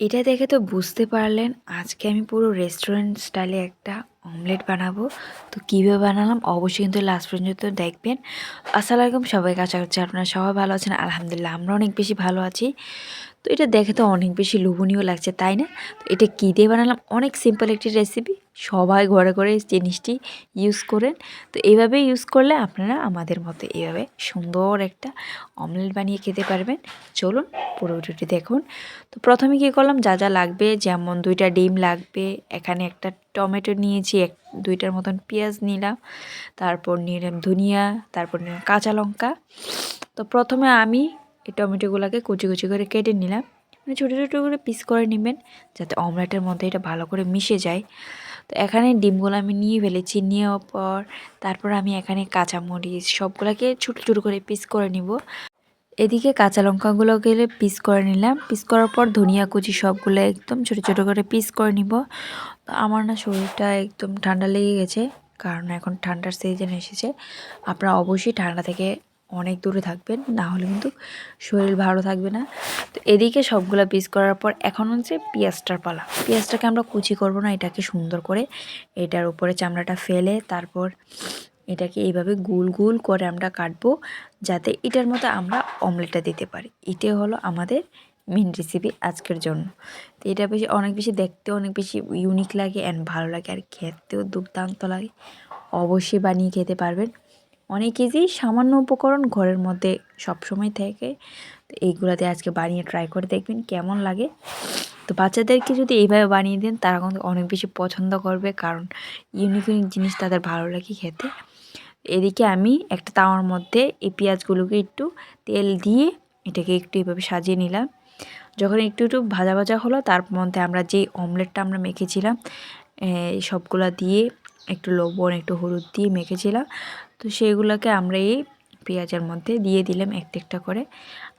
এটা দেখে তো বুঝতে পারলেন আজকে আমি পুরো রেস্টুরেন্ট স্টাইলে একটা অমলেট বানাবো। তো কীভাবে বানালাম? অবশ্যই কিন্তু লাস্ট পর্যন্ত দেখবেন। আসসালামু আলাইকুম সবাই কাছা করছে আপনারা সবাই ভালো আছেন। আলহামদুলিল্লাহ, আমরা অনেক বেশি ভালো আছি। তো এটা দেখে তো অনেক বেশি লোভনীয় লাগছে, তাই না? তো এটা কী দিয়ে বানালাম? অনেক সিম্পল একটি রেসিপি সবাই ঘরে ঘরে জিনিসটি ইউজ করেন। তো এইভাবে ইউজ করলে আপনারা আমাদের মতো এইভাবে সুন্দর একটা অমলেট বানিয়ে খেতে পারবেন। চলুন পুরো ভিডিওটি দেখুন। তো প্রথমে কী করলাম? যা যা লাগবে, যেমন দুইটা ডিম লাগবে, এখানে একটা টমেটো নিয়েছি এক, দুইটার মতন পেঁয়াজ নিলাম, তারপর নিলাম ধনিয়া, তারপর নিলাম কাঁচা লঙ্কা। তো প্রথমে আমি এই টমেটোগুলোকে কুচি কুচি করে কেটে নিলাম। মানে ছোটো ছোটো করে পিস করে নেবেন, যাতে অমলেটের মধ্যে এটা ভালো করে মিশে যায়। তো এখানে ডিমগুলো আমি নিয়ে ফেলেছি, নেওয়ার পর, তারপর আমি এখানে কাঁচামরিচ সবগুলোকে ছোটো ছোটো করে পিস করে নিব। এদিকে কাঁচা লঙ্কাগুলোকে পিস করে নিলাম। পিস করার পর ধনিয়া কুচি সবগুলো একদম ছোটো ছোটো করে পিস করে নিব। আমার না শরীরটা একদম ঠান্ডা লেগে গেছে, কারণ এখন ঠান্ডার সিজন এসেছে। আপনারা অবশ্যই ঠান্ডা থেকে অনেক দূরে থাকবেন, না হলে কিন্তু শরীর ভালো থাকবে না। তো এদিকে সবগুলো পিস করার পর এখন হচ্ছে পেঁয়াজটার পালা। পেঁয়াজটাকে আমরা কুচি করব না, এটাকে সুন্দর করে। এটার উপরে চামড়াটা ফেলে, তারপর এটাকে এইভাবে গোল গোল করে আমরা কাটবো যাতে এটার মতো আমরা অমলেটটা দিতে পারি। এটাই হলো আমাদের মেন রেসিপি আজকের জন্য। তো এটা বেশি, অনেক বেশি দেখতেও অনেক বেশি ইউনিক লাগে অ্যান্ড ভালো লাগে আর খেতেও দুর্দান্ত লাগে। অবশ্যই বানিয়ে খেতে পারবেন। অনেক ইজি সামান্য উপকরণ ঘরের মধ্যে সবসময় থাকে। তো এইগুলোতে আজকে বানিয়ে ট্রাই করে দেখবেন কেমন লাগে। তো বাচ্চাদেরকে যদি এইভাবে বানিয়ে দেন, তারা কিন্তু অনেক বেশি পছন্দ করবে কারণ ইউনিক ইউনিক জিনিস তাদের ভালো লাগে খেতে। এদিকে আমি একটা তাওয়ার মধ্যে এই পেঁয়াজগুলোকে একটু তেল দিয়ে এটাকে একটু এভাবে সাজিয়ে নিলাম। যখন একটু একটু ভাজা ভাজা হলো, তার মধ্যে আমরা যে অমলেটটা আমরা মেখেছিলাম সবগুলো দিয়ে একটু লবণ, একটু হলুদ দিয়ে মেখেছিলাম। তো সেগুলোকে আমরা এই পেঁয়াজের মধ্যে দিয়ে দিলাম একটা একটা করে।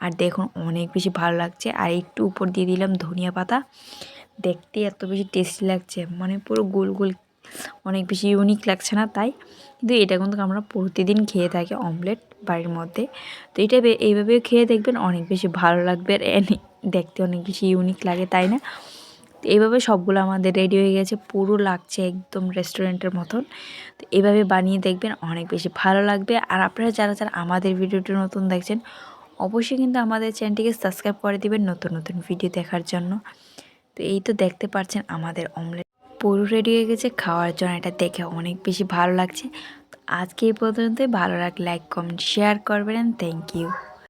আর দেখুন, অনেক বেশি ভালো লাগছে। আর একটু উপর দিয়ে দিলাম ধনিয়া পাতা। দেখতে এত বেশি টেস্টি লাগছে। মানে পুরো গোল গোল অনেক বেশি ইউনিক লাগছে না তাই। কিন্তু এটা কিন্তু আমরা প্রতিদিন খেয়ে থাকি অমলেট বাড়ির মধ্যে। তো এটা এইভাবে খেয়ে দেখবেন অনেক বেশি ভালো লাগবে আর দেখতে অনেক বেশি ইউনিক লাগে, তাই না? তো এইভাবে সবগুলো আমাদের রেডি হয়ে গেছে, পুরো লাগছে একদম রেস্টুরেন্টের মতন। তো এইভাবে বানিয়ে দেখবেন অনেক বেশি ভালো লাগবে। আর আপনারা যারা যারা আমাদের ভিডিওটি নতুন দেখছেন, অবশ্যই কিন্তু আমাদের চ্যানেলটিকে সাবস্ক্রাইব করে দিবেন নতুন নতুন ভিডিও দেখার জন্য। তো এই তো দেখতে পাচ্ছেন আমাদের অমলেট পুরো রেডি হয়ে গেছে, খাওয়ার জন্য এটা দেখে অনেক বেশি ভালো লাগছে। আজকে এই পর্যন্তই, ভালো লাগলে লাইক কমেন্ট শেয়ার করবেন থ্যাংক ইউ